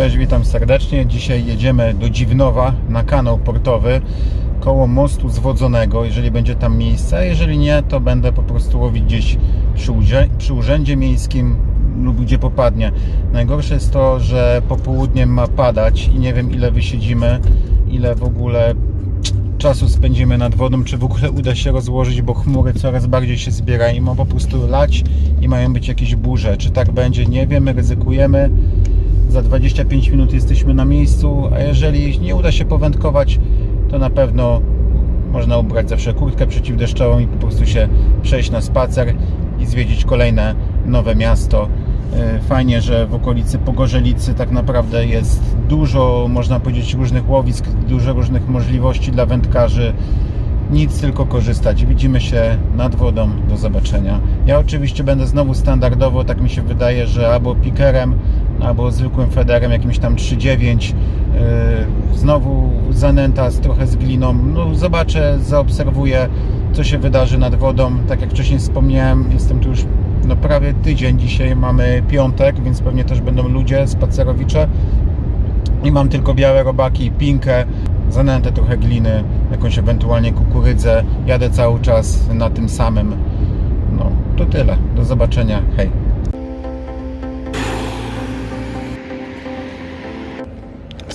Cześć, witam serdecznie. Dzisiaj jedziemy do Dziwnowa na kanał portowy koło mostu zwodzonego, jeżeli będzie tam miejsce. a Jeżeli nie, to będę po prostu łowić gdzieś przy, przy urzędzie miejskim lub gdzie popadnie. Najgorsze jest to, że popołudniem ma padać i nie wiem ile wysiedzimy, ile w ogóle czasu spędzimy nad wodą, czy w ogóle uda się rozłożyć, bo chmury coraz bardziej się zbierają i ma po prostu lać i mają być jakieś burze. Czy tak będzie, nie wiemy, ryzykujemy. Za 25 minut jesteśmy na miejscu, a jeżeli nie uda się powędkować, to na pewno można ubrać zawsze kurtkę przeciwdeszczową i po prostu się przejść na spacer i zwiedzić kolejne nowe miasto. E, Fajnie, że w okolicy Pogorzelicy tak naprawdę jest dużo, można powiedzieć, różnych łowisk, dużo różnych możliwości dla wędkarzy. Nic, tylko korzystać. Widzimy się nad wodą. Do zobaczenia. Ja oczywiście będę znowu standardowo, tak mi się wydaje, że albo pikerem, albo zwykłym federem, jakimś tam 3,9. Yy, Znowu zanęta z trochę z gliną. No, zobaczę, zaobserwuję, co się wydarzy nad wodą. Tak jak wcześniej wspomniałem, jestem tu już no, prawie tydzień. Dzisiaj mamy piątek, więc pewnie też będą ludzie, spacerowicze. I mam tylko białe robaki, pinkę, zanętę trochę gliny, jakąś ewentualnie kukurydzę. Jadę cały czas na tym samym. No, to tyle. Do zobaczenia. Hej.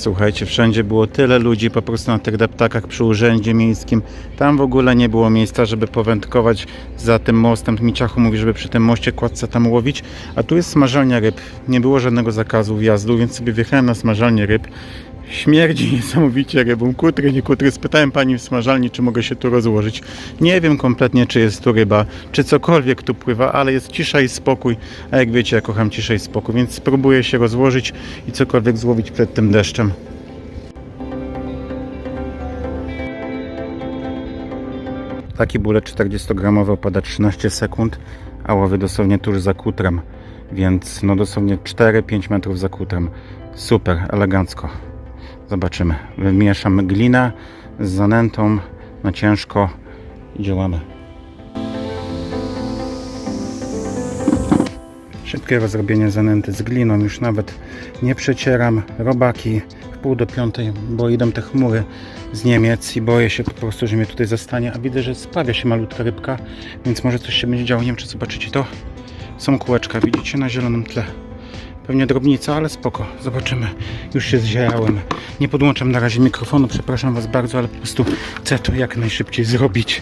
Słuchajcie, wszędzie było tyle ludzi po prostu na tych deptakach przy urzędzie miejskim. Tam w ogóle nie było miejsca, żeby powędkować za tym mostem. Miciachu mówi, żeby przy tym moście kładce tam łowić. A tu jest smażalnia ryb. Nie było żadnego zakazu wjazdu, więc sobie wjechałem na smażalnię ryb. Śmierdzi niesamowicie rybą. Kutry, nie kutry. Spytałem pani w smażalni, czy mogę się tu rozłożyć. Nie wiem kompletnie, czy jest tu ryba, czy cokolwiek tu pływa, ale jest cisza i spokój. A jak wiecie, ja kocham ciszę i spokój, więc spróbuję się rozłożyć i cokolwiek złowić przed tym deszczem. Taki bullet 40-gramowy opada 13 sekund, a łowy dosłownie tuż za kutrem, więc no dosłownie 4-5 metrów za kutrem. Super, elegancko. Zobaczymy. Wymieszamy glinę z zanętą na ciężko i działamy. Szybkie rozrobienie zanęty z gliną, już nawet nie przecieram. Robaki w pół do piątej, bo idą te chmury z Niemiec i boję się po prostu, że mnie tutaj zastanie. A widzę, że spawia się malutka rybka, więc może coś się będzie działo. Nie wiem, czy zobaczycie to. Są kółeczka, widzicie, na zielonym tle. Pewnie drobnica, ale spoko. Zobaczymy. Już się zziałem. Nie podłączam na razie mikrofonu, przepraszam Was bardzo, ale po prostu chcę to jak najszybciej zrobić,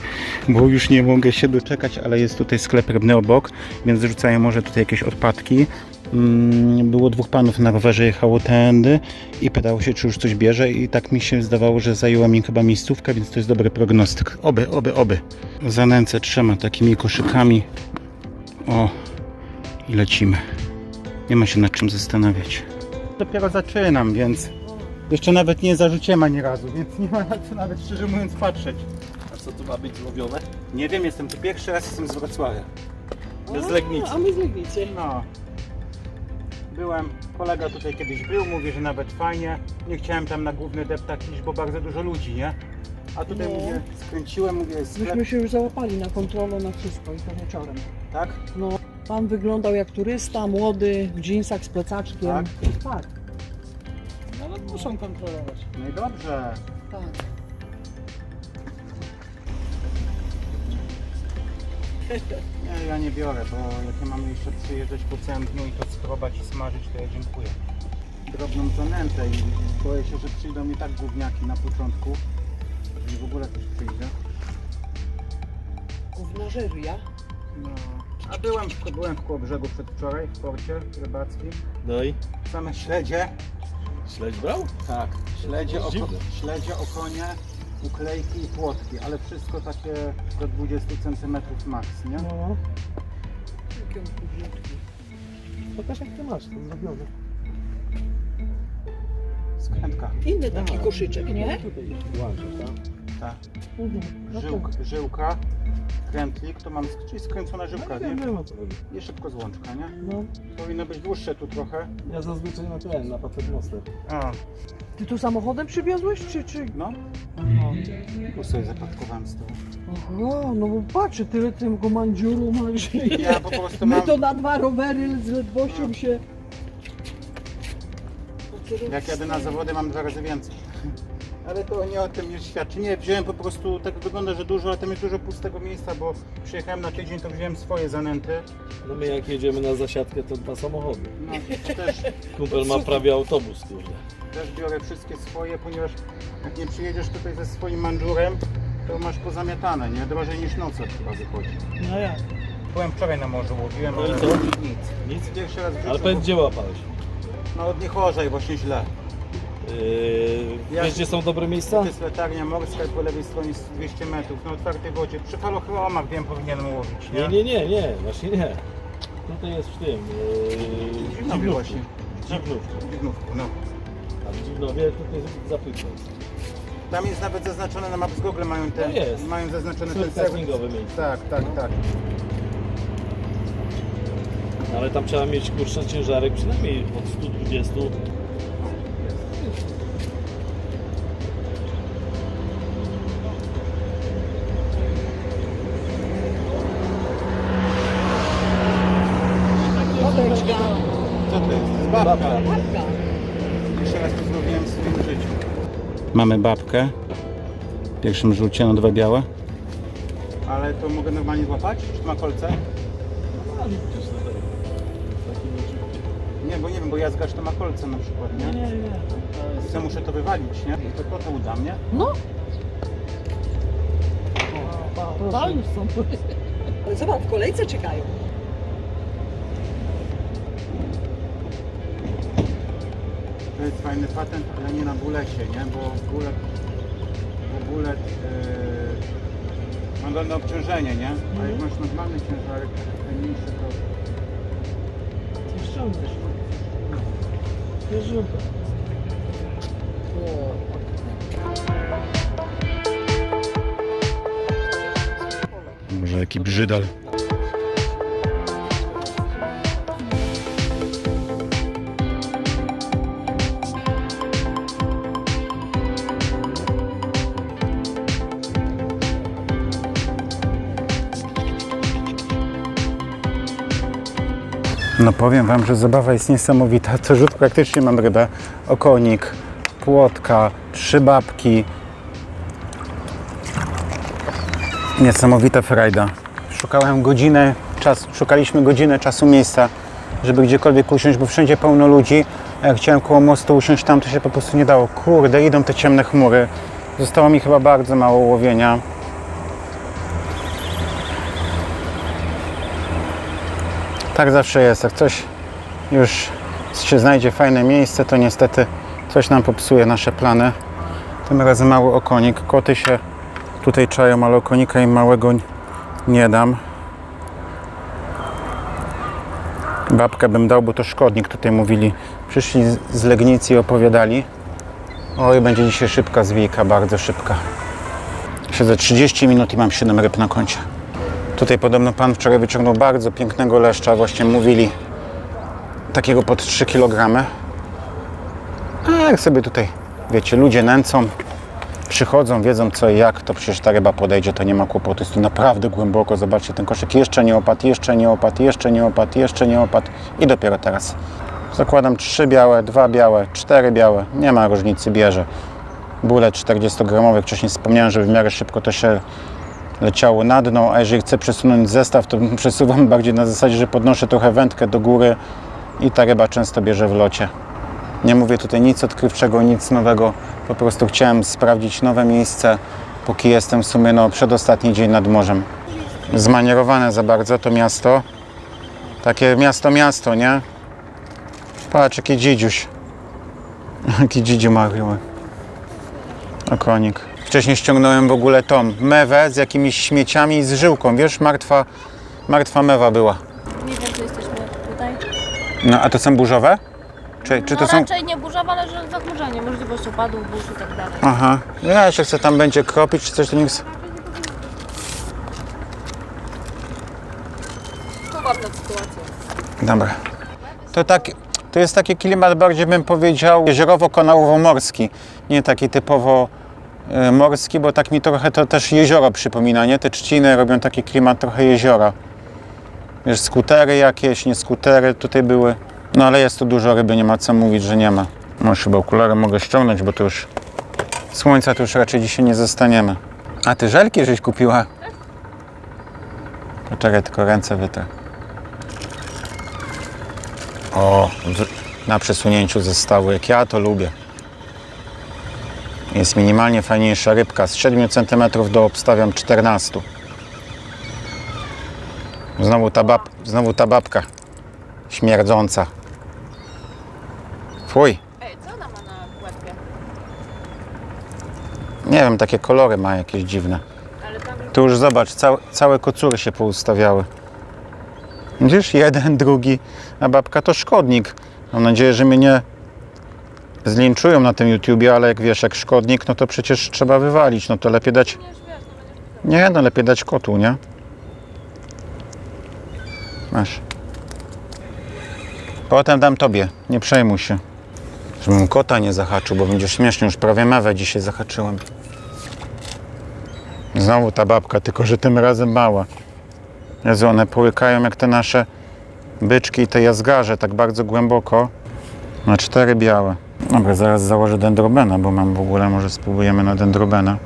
bo już nie mogę się doczekać, ale jest tutaj sklep rybny obok, więc rzucają może tutaj jakieś odpadki. Mm, Było dwóch panów na rowerze, jechało tędy i pytało się, czy już coś bierze i tak mi się zdawało, że zajęła mi chyba miejscówka, więc to jest dobry prognostyk. Oby, oby, oby. Zanęcę trzema takimi koszykami. O, i lecimy. Nie ma się nad czym zastanawiać. Dopiero zaczynam, więc jeszcze nawet nie zarzuciłem ani razu, więc nie ma na co nawet szczerze mówiąc patrzeć. A co tu ma być złowione? Nie wiem, jestem tu pierwszy raz, jestem z Wrocławia. To jest Legnicy. A my z Legnicy. No. Byłem, kolega tutaj kiedyś był, mówi, że nawet fajnie. Nie chciałem tam na główny deptak iść, bo bardzo dużo ludzi, nie? A tutaj No. mówię, skręciłem, mówię, jest sklep, Myśmy się już załapali na kontrolę, na wszystko i to wieczorem. tak? No, pan wyglądał jak turysta, młody, w dżinsach z plecaczkiem. Tak? Tak, No ale muszą kontrolować. No i dobrze. tak. Nie, ja nie biorę, bo jak ja mam jeszcze przyjeżdżać po całym dniu i to skrobać i smażyć, to ja dziękuję. Drobną zanętę i boję się, że przyjdą mi tak gówniaki na początku, że w ogóle coś przyjdzie. Gównożeria. No. A byłem, w- byłem w Kołobrzegu przedwczoraj, w porcie rybackim. No i? Same śledzie. Śledź brał? Tak, śledzie, oko, dziwne. śledzie, okonie, uklejki i płotki, ale wszystko takie do 20 cm max, nie? No. Jakie on krótki. Pokaż jak ty masz, to zrobione. Skrętka. Inny taki koszyczek, nie? Tutaj tak? Tak. Mhm. No to- Żyłk, żyłka, krętlik, to mam, sk- czyli skręcona żyłka, Ja nie? wiem o co chodzi. I szybko złączka, nie? No. Powinno być dłuższe tu trochę. Ja zazwyczaj na ten, na paternoster. A, Ty tu samochodem przywiozłeś, czy... czy... no, Aha. tu sobie zapatkowałem z tyłu. Aha, no bo patrzę, tyle tego mandziuru masz. Ja po prostu My mam... to na dwa rowery z ledwością się... Jak jadę na zawody mam dwa razy więcej. Ale to nie o tym już świadczy. Nie, wziąłem po prostu, tak wygląda, że dużo, ale tam jest dużo pustego miejsca, bo przyjechałem na tydzień, to wziąłem swoje zanęty. No my jak jedziemy na zasiadkę, to dwa samochody. No, też, Kumpel ma prawie autobus, kurde. też biorę wszystkie swoje, ponieważ jak nie przyjedziesz tutaj ze swoim mandżurem, to masz pozamiatane, nie? Drożej niż nocek chyba wychodzi. No ja. Byłem wczoraj na morzu, łowiłem, No i ale co? nic. Nic? Pierwszy raz w życiu, Ale bo- gdzie łapałeś? No od Niechorzej właśnie źle. Yy, wiesz gdzie są dobre miejsca? To jest latarnia morska po lewej stronie jest 200 metrów na otwartej wodzie. Przy falochromach wiem, powinienem łowić, nie? Nie, nie, nie, nie, właśnie nie. Tutaj jest w tym. Yy, Dziwnowie Dziwnówku. właśnie. Dziwnówku. Dziwnówku, no. A w Dziwnowie tutaj zapytał. Tam jest nawet zaznaczone na Maps Google mają ten, No jest. mają zaznaczone ten miejsce. Tak, tak, tak. Ale tam trzeba mieć kurczę ciężarek przynajmniej od 120. Babka. Babka. Jeszcze raz to zrobiłem w swoim życiu. Mamy babkę. W pierwszym rzucie, no dwa białe. Ale to mogę normalnie złapać? Czy to ma kolce? No. Nie, bo nie wiem, bo jazgacz to ma kolce na przykład, nie? Nie, nie, nie. To jest- Ja muszę to wywalić, nie? To kto to uda mnie? No. To już są. Ale zobacz, w kolejce czekają. To jest fajny patent, ale nie na bulesie, nie? Bo bulet, bo bulet yy, ma dolne obciążenie, nie? A jak masz normalny ciężarek, ten mniejszy, to Ty ściągasz. Nie rzucaj. Może jaki brzydal. No powiem Wam, że zabawa jest niesamowita. Co rzut praktycznie mam rybę, okonik, płotka, trzy babki, Niesamowita frajda. Szukałem godzinę, czas, szukaliśmy godziny czasu, miejsca, żeby gdziekolwiek usiąść, bo wszędzie pełno ludzi. A jak chciałem koło mostu usiąść tam, to się po prostu nie dało. Kurde, idą te ciemne chmury. Zostało mi chyba bardzo mało łowienia. Tak zawsze jest. Jak coś już się znajdzie fajne miejsce, to niestety coś nam popsuje nasze plany. Tym razem mały okonik. Koty się Tutaj czają, ale okonika im małego nie dam. Babkę bym dał, bo to szkodnik, tutaj mówili. Przyszli z Legnicy i opowiadali. Oj, będzie dzisiaj szybka zwijka, bardzo szybka. Siedzę 30 minut i mam 7 ryb na koncie. Tutaj podobno pan wczoraj wyciągnął bardzo pięknego leszcza, właśnie mówili. Takiego pod 3 kg. A jak sobie tutaj, wiecie, ludzie nęcą, przychodzą, wiedzą co i jak, to przecież ta ryba podejdzie, to nie ma kłopotu. Jest tu naprawdę głęboko. Zobaczcie, ten koszyk jeszcze nie opadł, jeszcze nie opadł, jeszcze nie opadł, jeszcze nie opadł i dopiero teraz. Zakładam trzy białe, dwa białe, cztery białe. Nie ma różnicy, bierze. Bulet 40-gramowy. Wcześniej wspomniałem, że w miarę szybko to się leciało na dno, a jeżeli chcę przesunąć zestaw, to przesuwam bardziej na zasadzie, że podnoszę trochę wędkę do góry i ta ryba często bierze w locie. Nie mówię tutaj nic odkrywczego, nic nowego. Po prostu chciałem sprawdzić nowe miejsce, póki jestem w sumie no, przedostatni dzień nad morzem. Zmanierowane za bardzo to miasto. Takie miasto, miasto, nie? Patrz, jaki dzidziuś. Jaki dzidziu mały. Okonik. Wcześniej ściągnąłem w ogóle tą mewę z jakimiś śmieciami i z żyłką, wiesz? Martwa, martwa mewa była. Nie wiem, czy jesteśmy tutaj. No, a to są burzowe? Czy, czy to no są... raczej nie burzowe, ale że zachmurzenie, możliwość opadów, burz i tak dalej. Aha. No Ja jeszcze chcę tam będzie kropić czy coś, to niech... s- Poważna sytuacja. Dobra. To, tak, to jest taki klimat bardziej bym powiedział jeziorowo-kanałowo-morski. Nie taki typowo morski, bo tak mi trochę to też jezioro przypomina, nie? Te trzciny robią taki klimat trochę jeziora. Wiesz, skutery jakieś, nie skutery tutaj były. No ale jest tu dużo ryby, nie ma co mówić, że nie ma. Może chyba okulary mogę ściągnąć, bo to już słońca to już raczej dzisiaj nie zostaniemy. A ty żelki żeś kupiła? Poczekaj, tylko ręce wytrę. O, na przesunięciu zostały, jak ja to lubię. Jest minimalnie fajniejsza rybka. Z 7 cm do obstawiam 14. Znowu ta, bab, znowu ta babka śmierdząca. Fuj. Ej, co ona ma na łebie? Nie wiem, takie kolory ma jakieś dziwne. Ale tam Tu już zobacz, całe, całe kocury się poustawiały. Widzisz, jeden, drugi, a babka to szkodnik. Mam nadzieję, że mnie nie zlinczują na tym YouTubie, ale jak wiesz, jak szkodnik, no to przecież trzeba wywalić. No to lepiej dać. Nie, no lepiej dać kotu, nie? Masz. Potem dam tobie, nie przejmuj się. Żebym kota nie zahaczył, bo będzie śmiesznie, już prawie mewę dzisiaj zahaczyłem. Znowu ta babka, tylko że tym razem mała. Jezu, one połykają jak te nasze byczki i te jazgarze, tak bardzo głęboko. Na cztery białe. Dobra, zaraz założę dendrobena, bo mam w ogóle, może spróbujemy na dendrobena.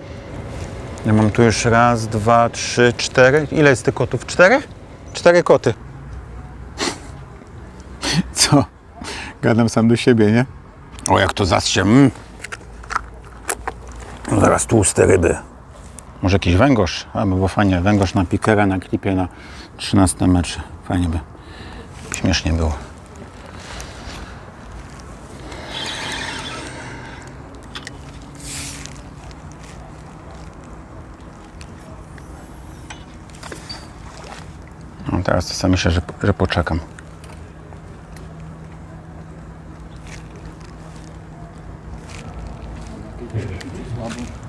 Ja mam tu już raz, dwa, trzy, cztery. Ile jest tych kotów? Cztery? Cztery koty. Co? Gadam sam do siebie, nie? O, jak to zaście. Mm. No zaraz tłuste ryby. Może jakiś węgorz? A, było fajnie. Węgorz na pikera, na klipie na 13 metrze. Fajnie by. Śmiesznie było. No teraz to sam myślę, że, że poczekam.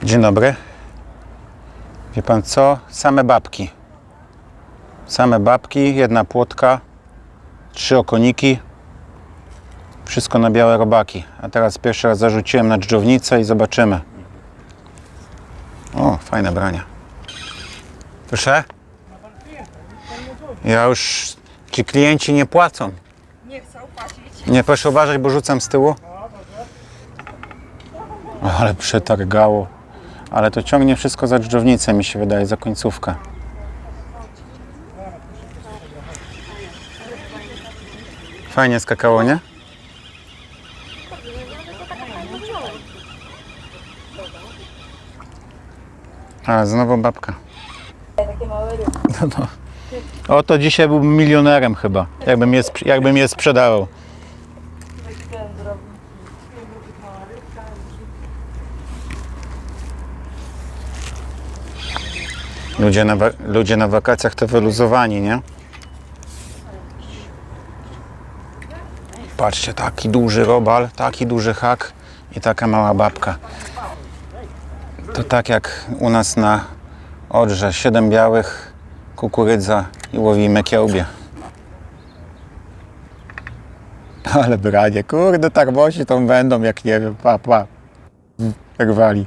Dzień dobry. Wie pan co? Same babki. Same babki, jedna płotka, trzy okoniki. Wszystko na białe robaki. A teraz pierwszy raz zarzuciłem na dżdżownicę i zobaczymy. O, fajne brania. Proszę? Ja już... Ci klienci nie płacą. Nie chcę płacić. Nie, proszę uważać, bo rzucam z tyłu. Ale przetargało. Ale to ciągnie wszystko za dżdżownicę, mi się wydaje, za końcówkę. Fajnie skakało, nie? A, znowu babka. No, no. O, to dzisiaj byłbym milionerem chyba, jakbym je, jakbym je sprzedawał. Ludzie na, ludzie na wakacjach to wyluzowani, nie? Patrzcie, taki duży robal, taki duży hak i taka mała babka. To tak jak u nas na Odrze, siedem białych, kukurydza i łowimy kiełbie. Ale branie, kurde, tarbosi tą będą, jak nie wiem, pa, pa. Rwali.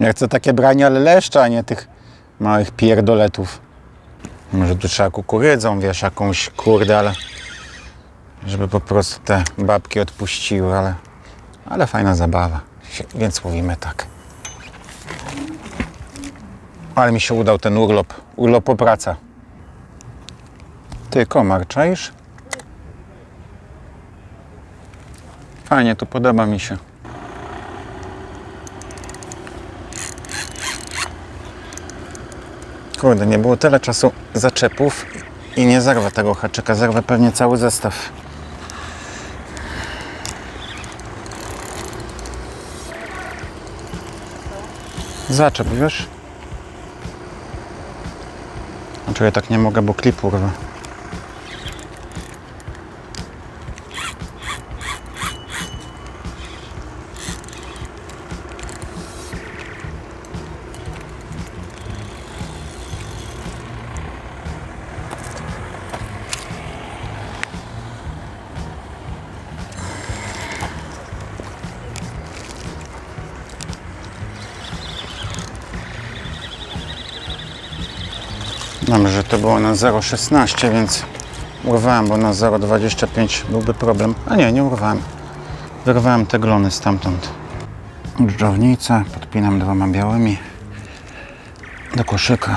Ja chcę takie branie, ale leszcza, a nie tych małych pierdoletów. Może tu trzeba kukurydzą, wiesz, jakąś, kurde, ale żeby po prostu te babki odpuściły, ale, ale fajna zabawa, więc łowimy tak. Ale mi się udał ten urlop, urlop praca. Ty, komar, czaisz? Fajnie, to podoba mi się. Kurde, nie było tyle czasu zaczepów i nie zerwę tego haczyka, zerwę pewnie cały zestaw. Zaczep, wiesz? Ja tak nie mogę, bo klip urwę. Dobrze, że to było na 0,16, więc Urwałem, bo na 0,25 byłby problem. A nie, nie urwałem. Wyrwałem te glony stamtąd. Dżdżownicę podpinam dwoma białymi do koszyka.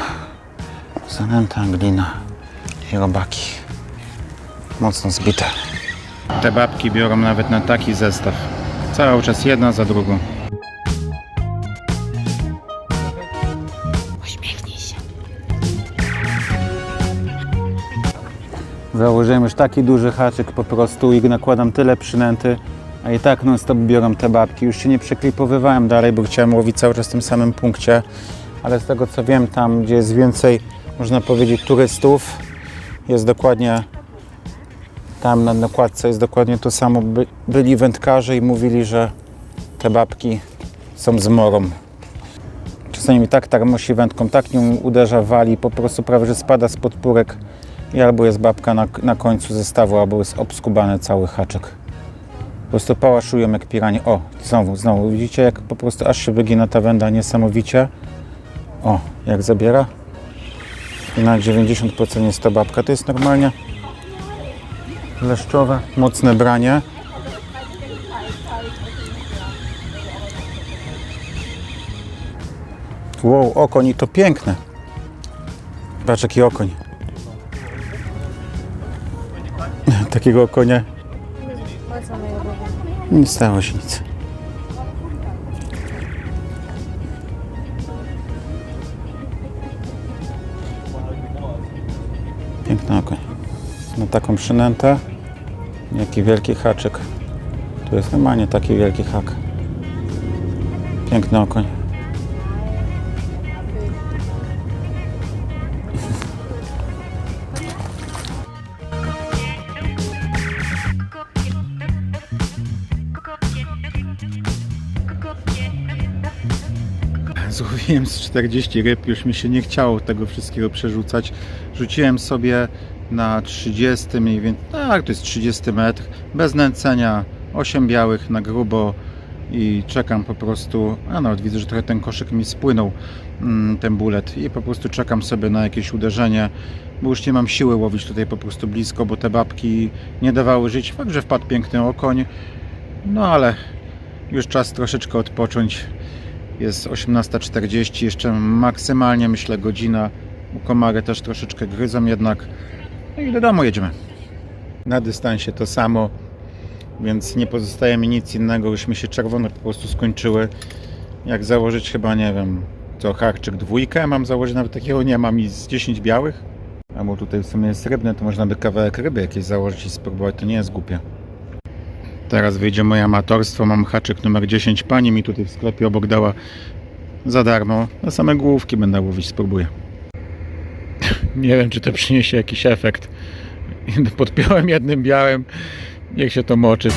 Zanęta, glina i robaki. Mocno zbite. Te babki biorą nawet na taki zestaw. Cały czas jedna za drugą. Założyłem już taki duży haczyk po prostu i nakładam tyle przynęty, a i tak non stop biorą te babki. Już się nie przeklipowywałem dalej, bo chciałem łowić cały czas w tym samym punkcie, ale z tego co wiem, tam gdzie jest więcej, można powiedzieć, turystów, jest dokładnie tam na nakładce jest dokładnie to samo. By, byli wędkarze i mówili, że te babki są z morą. Czasami tak tarmosi wędką, tak nią uderza, wali, po prostu prawie, że spada z podpórek i albo jest babka na, na końcu zestawu, albo jest obskubany cały haczyk. Po prostu pałaszują jak piranie. O, znowu, znowu, widzicie jak po prostu aż się wygina ta węda niesamowicie. O, jak zabiera. I na 90% jest to babka. To jest normalnie leszczowe, mocne branie. Wow, okoń i to piękne. Patrz jaki okoń. Takiego konia nie stało się nic. Piękny okoń. Na taką przynętę. Jaki wielki haczyk. Tu jest normalnie taki wielki hak. Piękny okoń. Złowiłem z 40 ryb, już mi się nie chciało tego wszystkiego przerzucać. Rzuciłem sobie na 30 mniej więcej, tak to jest 30 metr, bez nęcenia, 8 białych na grubo i czekam po prostu, a nawet widzę, że trochę ten koszyk mi spłynął, mm, ten bulet i po prostu czekam sobie na jakieś uderzenie, bo już nie mam siły łowić tutaj po prostu blisko, bo te babki nie dawały żyć. Fakt, że wpadł piękny okoń, no ale już czas troszeczkę odpocząć. Jest 18.40, jeszcze maksymalnie myślę godzina. Komary też troszeczkę gryzą jednak. No i do domu jedziemy. Na dystansie to samo, więc nie pozostaje mi nic innego. Już mi się czerwone po prostu skończyły. Jak założyć chyba, nie wiem, co, harczyk dwójkę mam założyć, nawet takiego nie mam i z 10 białych. A bo tutaj w sumie jest rybne, to można by kawałek ryby jakieś założyć i spróbować, to nie jest głupie. Teraz wyjdzie moje amatorstwo. Mam haczyk numer 10. Pani mi tutaj w sklepie obok dała za darmo. Na same główki będę łowić, spróbuję. Nie wiem, czy to przyniesie jakiś efekt. Podpiąłem jednym białym. Niech się to moczy.